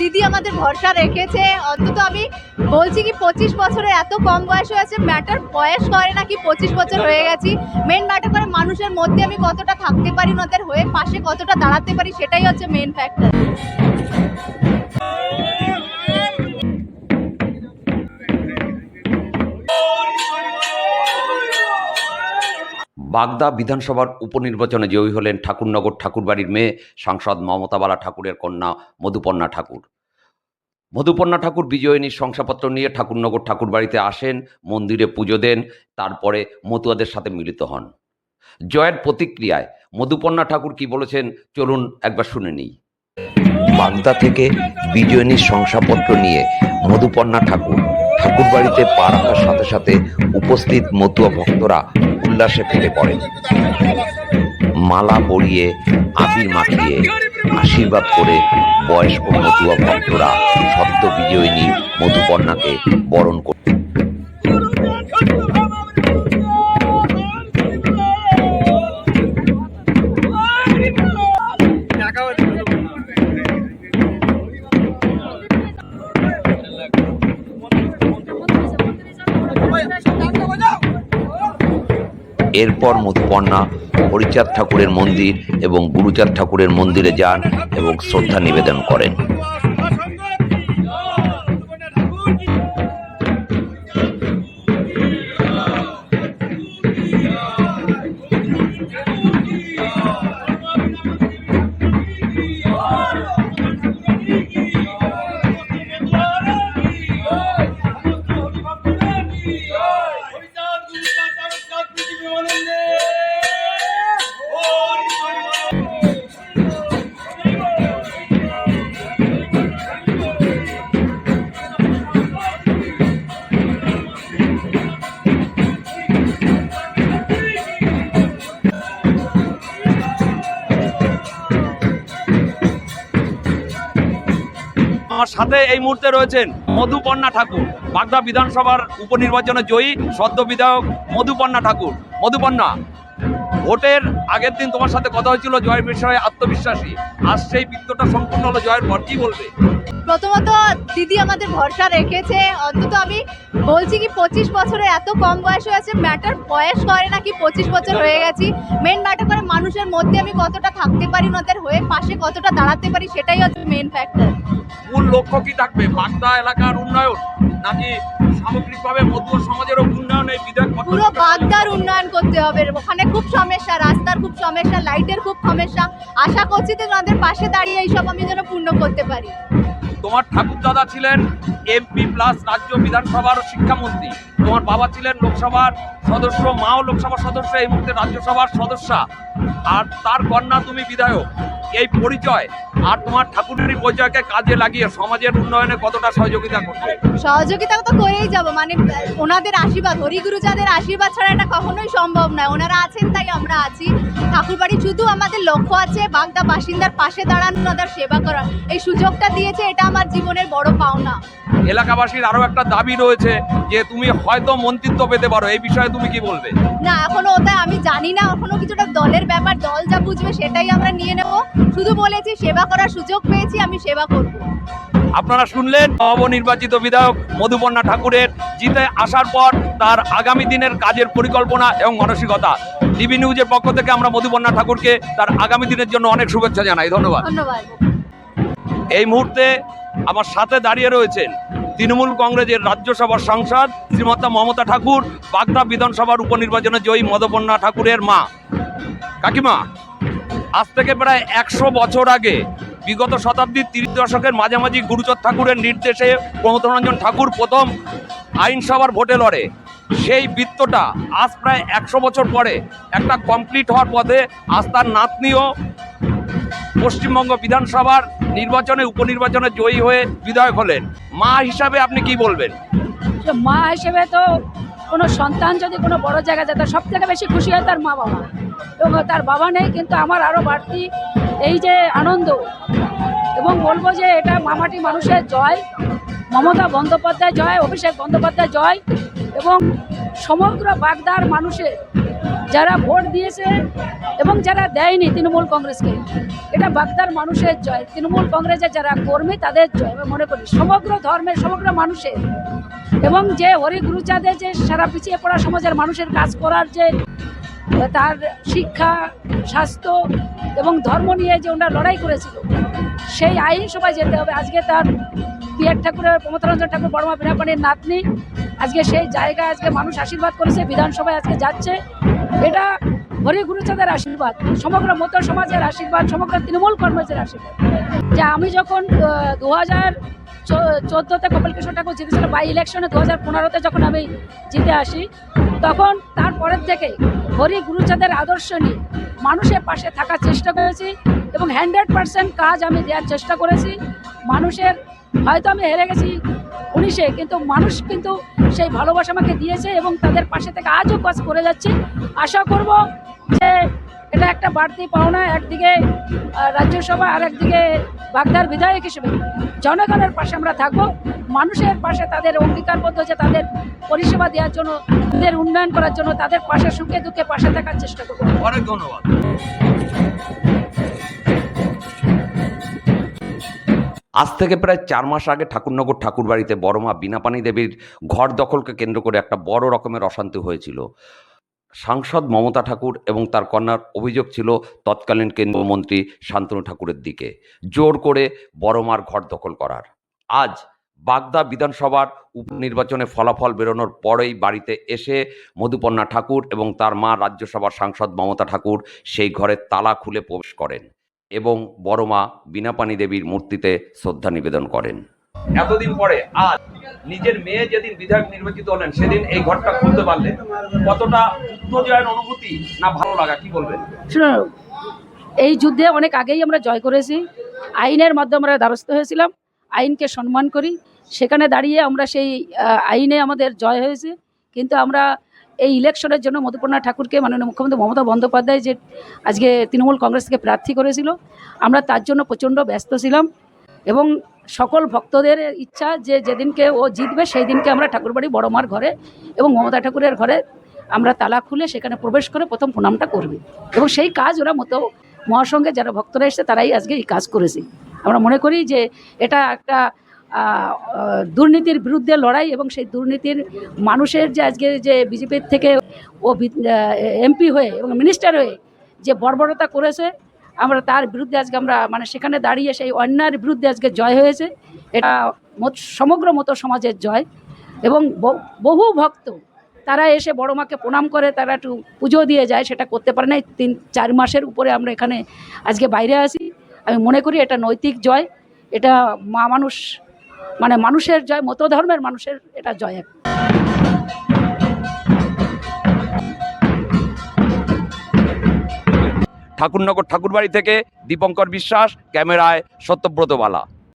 দিদি আমাদের ভরসা রেখেছে। অন্তত আমি বলছি কি পঁচিশ বছরে এত কম বয়স হয়েছে ম্যাটার বয়স করে না কি পঁচিশ বছর হয়ে গেছি। মেন ম্যাটার করে মানুষের মধ্যে আমি কতটা থাকতে পারি, ওনাদের হয়ে পাশে কতটা দাঁড়াতে পারি, সেটাই হচ্ছে মেন ফ্যাক্টর বাগদা বিধানসভার উপনির্বাচনে জয়ী হলেন ঠাকুরনগর ঠাকুরবাড়ির মেয়ে সাংসদ মমতাবালা ঠাকুরের কন্যা মধুপর্ণা ঠাকুর। মধুপর্ণা ঠাকুর বিজয়িনীর শংসাপত্র নিয়ে ঠাকুরনগর ঠাকুরবাড়িতে আসেন, মন্দিরে পুজো দেন, তারপরে মতুয়াদের সাথে মিলিত হন। জয়ের প্রতিক্রিয়ায় মধুপর্ণা ঠাকুর কি বলেছেন চলুন একবার শুনে নিই। বাগদা থেকে বিজয়িনীর শংসাপত্র নিয়ে মধুপর্ণা ঠাকুর ঠাকুরবাড়িতে পা রাখার সাথে সাথে উপস্থিত মতুয়া ভক্তরা উল্লাসে ফেটে পড়েন মালা পরিয়ে, আবির মাখিয়ে, আশীর্বাদ করে বয়স্ক মতুয়া ভক্তরা সদ্য বিজয়িনী মধুপর্ণাকে বরণ করে এরপর মধুপর্ণা হরিচাঁদ ঠাকুরের মন্দির এবং গুরুচাঁদ ঠাকুরের মন্দিরে যান এবং শ্রদ্ধা নিবেদন করেন। আমার সাথে এই মুহূর্তে রয়েছেন মধুপর্ণা ঠাকুর, বাগদা বিধানসভার উপনির্বাচনে জয়ী সদ্য বিধায়ক মধুপর্ণা ঠাকুর। মধুপর্ণা ভোটের আগের দিন তোমার সাথে কথা হয়েছিল জয়ের বিষয়ে আত্মবিশ্বাসী। আজ সেই বৃত্তটা সম্পূর্ণ হলো জয়ের পর কি বলবে? প্রথমত দিদি আমাদের ভরসা রেখেছে। অন্তত আমি বলছি কি পঁচিশ বছরে এত কম বয়স হয়েছে ম্যাটার বয়স করে নাকি পঁচিশ বছর হয়ে গেছি। মেন ম্যাটার করে মানুষের মধ্যে আমি কতটা থাকতে পারি ওনাদের হয়ে পাশে কতটা দাঁড়াতে পারি সেটাই হচ্ছে মেন ফ্যাক্টর মূল লক্ষ্য কি থাকবে? বাগদা এলাকার উন্নয়ন নাকি সামগ্রিকভাবে মধ্যম সমাজেরও এই পুরো বাগদার উন্নয়ন করতে হবে। ওখানে খুব সমস্যা রাস্তার খুব সমস্যা লাইটের খুব সমস্যা। আশা করছি যে ওনাদের পাশে দাঁড়িয়ে এইসব আমি যেন পূর্ণ করতে পারি। তোমার ঠাকুর দাদা ছিলেন এমপি প্লাস রাজ্য বিধানসভার শিক্ষামন্ত্রী। তোমার বাবা ছিলেন লোকসভার সদস্য মাও লোকসভার সদস্য এই মুহূর্তে রাজ্যসভার সদস্যা। আর তার কন্যা তুমি বিধায়ক। এই পরিচয় আর তোমার ঠাকুরের পর্যায়কে কাজে লাগিয়ে সমাজের উন্নয়নে কতটা সহযোগিতা করবে? সহযোগিতা তো করেই যাব মানে ওনাদের আশীর্বাদ হরিগুরু যাদের আশীর্বাদ ছাড়া এটা কখনোই সম্ভব নয়। ওনারা আছেন তাই আমরা আছি। ঠাকুরবাড়ি শুধু আমাদের লক্ষ্য আছে, বাগদা বাসিন্দার পাশে দাঁড়ানো, ওনাদের সেবা করা। এই সুযোগটা দিয়েছে, এটা আমার জীবনের বড় পাওনা। এলাকাবাসীর আরও একটা দাবি রয়েছে যে তুমি হয়তো মন্ত্রিত্ব পেতে পারো। এই বিষয়ে তুমি কি বলবে? না এখনও ওটা আমি জানি না। এখনও কিছুটা দলের ব্যাপার দল যা বুঝবে সেটাই আমরা নিয়ে নেব। শুধু বলেছি সেবা করার সুযোগ পেয়েছি আমি সেবা করব। আপনারা শুনলেন নবনির্বাচিত বিধায়ক মধুপর্ণা ঠাকুরের জিতে আসার পর তার আগামী দিনের কাজের পরিকল্পনা এবং মানসিকতা। ডিবি নিউজের পক্ষ থেকে আমরা মধুপর্ণা ঠাকুরকে তার আগামী দিনের জন্য অনেক শুভেচ্ছা জানাই। ধন্যবাদ। ধন্যবাদ। এই মুহূর্তে আমার সাথে দাঁড়িয়ে রয়েছেন তৃণমূল কংগ্রেসের রাজ্যসভার সাংসদ শ্রীমতা মমতা ঠাকুর, বাগদা বিধানসভার উপনির্বাচনে জয়ী মধুপর্ণা ঠাকুরের মা। কাকিমা, আজ থেকে প্রায় একশো বছর আগে, বিগত শতাব্দীর তিরিশ দশকের মাঝামাঝি গুরুচর ঠাকুরের নির্দেশে প্রমথরঞ্জন ঠাকুর প্রথম আইনসভার ভোটে লড়ে। সেই বৃত্তটা আজ প্রায় একশো বছর পরে একটা কমপ্লিট হওয়ার পথে আজ তার নাতনিও পশ্চিমবঙ্গ বিধানসভার নির্বাচনে, উপনির্বাচনে জয়ী হয়ে বিধায়ক হলেন। মা হিসাবে আপনি কি বলবেন? মা হিসেবে তো কোনো সন্তান যদি কোনো বড় জায়গায় যায় সব থেকে বেশি খুশি হয় তার মা বাবা এবং তার বাবা নেই, কিন্তু আমার আরও বাড়তি এই যে আনন্দ। এবং বলব যে এটা মামাটি মানুষের জয়, মমতা বন্দ্যোপাধ্যায় জয়, অভিষেক বন্দ্যোপাধ্যায় জয়, এবং সমগ্র বাগদার মানুষের যারা ভোট দিয়েছে এবং যারা দেয়নি তৃণমূল কংগ্রেসকে, এটা বাগদার মানুষের জয়। তৃণমূল কংগ্রেসের যারা কর্মী, তাদের জয়, আমি মনে করি। সমগ্র ধর্মের, সমগ্র মানুষের। এবং যে হরি গুরুচাঁদের যে সারা পিছিয়ে পড়া সমাজের মানুষের কাজ করার যে, তার শিক্ষা, স্বাস্থ্য এবং ধর্ম নিয়ে যে ওনারা লড়াই করেছিল, সেই আইন আইনসভায় যেতে হবে। আজকে তার পিয়ার ঠাকুরের প্রমথরঞ্জন ঠাকুর, বড়মা বিনাপানির নাতনি, আজকে সেই জায়গায় আজকে মানুষ আশীর্বাদ করেছে। বিধানসভায় আজকে যাচ্ছে। এটা হরি গুরুচাঁদের আশীর্বাদ, সমগ্র মত সমাজের আশীর্বাদ, সমগ্র তৃণমূল কর্মসের আশীর্বাদ। যে আমি যখন দু হাজার চোদ্দোতে কপিল কিশোর ঠাকুর জিতেছিল বাই ইলেকশনে দু হাজার পনেরোতে যখন আমি জিতে আসি, তখন তারপরের থেকে হরি গুরুচাঁদের আদর্শ নিয়ে মানুষের পাশে থাকার চেষ্টা করেছি এবং হান্ড্রেড পার্সেন্ট কাজ আমি দেওয়ার চেষ্টা করেছি। মানুষের, হয়তো আমি হেরে গেছি উনিশে, কিন্তু মানুষ কিন্তু সেই ভালোবাসা আমাকে দিয়েছে এবং তাদের পাশে থেকে আজও কাজ করে যাচ্ছি। আশা করব যে এটা একটা বাড়তি পাওনা একদিকে রাজ্যসভা আর একদিকে বাগদার বিধায়ক হিসেবে। জনগণের পাশে আমরা থাকব, মানুষের পাশে তাদের অঙ্গীকারবদ্ধ যে তাদের পরিষেবা দেওয়ার জন্য, তাদের উন্নয়ন করার জন্য তাদের পাশে সুখে দুঃখে পাশে থাকার চেষ্টা করব। অনেক ধন্যবাদ। আজ থেকে প্রায় চার মাস আগে ঠাকুরনগর ঠাকুরবাড়িতে বড়মা বিনাপানি দেবীর ঘর দখলকে কেন্দ্র করে একটা বড় রকমের অশান্তি হয়েছিল। সাংসদ মমতা ঠাকুর এবং তার কন্যার অভিযোগ ছিল তৎকালীন কেন্দ্রীয় মন্ত্রী শান্তনু ঠাকুরের দিকে, জোর করে বড়মার ঘর দখল করার। আজ বাগদা বিধানসভার উপনির্বাচনে ফলাফল বেরোনোর পরেই বাড়িতে এসে মধুপর্ণা ঠাকুর এবং তার মা রাজ্যসভার সাংসদ মমতা ঠাকুর সেই ঘরের তালা খুলে প্রবেশ করেন। এবং বড় মা বিনাপানি দেবীর মূর্তিতে শ্রদ্ধা নিবেদন করেন। এতদিন পরে আজ নিজের মেয়ে যেদিন বিধায়ক নির্বাচিত হলেন সেদিন এই ঘরটা খুলতে পারলেন কতটা যুদ্ধ জয়ের অনুভূতি না ভালো লাগা কি বলবেন? এই যুদ্ধে অনেক আগেই আমরা জয় করেছি। আইনের মাধ্যমে আমরা দ্বারস্থ হয়েছিলাম আইনকে সম্মান করি। সেখানে দাঁড়িয়ে আমরা সেই আইনে আমাদের জয় হয়েছে। কিন্তু আমরা এই ইলেকশনের জন্য মধুপর্ণা ঠাকুরকে মাননীয় মুখ্যমন্ত্রী মমতা বন্দ্যোপাধ্যায় যে আজকে তৃণমূল কংগ্রেস থেকে প্রার্থী করেছিল, আমরা তার জন্য প্রচণ্ড ব্যস্ত ছিলাম এবং সকল ভক্তদের ইচ্ছা যে যেদিনকে ও জিতবে সেই দিনকে আমরা ঠাকুরবাড়ি বড়মার ঘরে এবং মমতা ঠাকুরের ঘরে আমরা তালা খুলে সেখানে প্রবেশ করে প্রথম প্রণামটা করবে। এবং সেই কাজ ওরা মতো মহাসংঘে যারা ভক্তরা এসেছে তারাই আজকে এই কাজ করেছে। আমরা মনে করি যে এটা একটা দুর্নীতির বিরুদ্ধে লড়াই এবং সেই দুর্নীতির মানুষের যে আজকে যে বিজেপির থেকে ও এমপি হয়ে এবং মিনিস্টার হয়ে যে বর্বরতা করেছে, আমরা তার বিরুদ্ধে আজকে আমরা মানে সেখানে দাঁড়িয়ে সেই অন্যায়ের বিরুদ্ধে আজকে জয় হয়েছে। এটা সমগ্র মতো সমাজের জয় এবং বহু ভক্ত, তারা এসে বড় মাকে প্রণাম করে, তারা একটু পুজো দিয়ে যায়, সেটা করতে পারে না তিন, চার মাসের উপরে আমরা এখানে আজকে বাইরে আসি আমি মনে করি এটা নৈতিক জয়। এটা মা মানুষ মানে মানুষের জয় মত ধর্মের মানুষের এটা জয় এক। ঠাকুরনগর ঠাকুরবাড়ি থেকে দীপঙ্কর বিশ্বাস, ক্যামেরায় সত্যব্রত বালা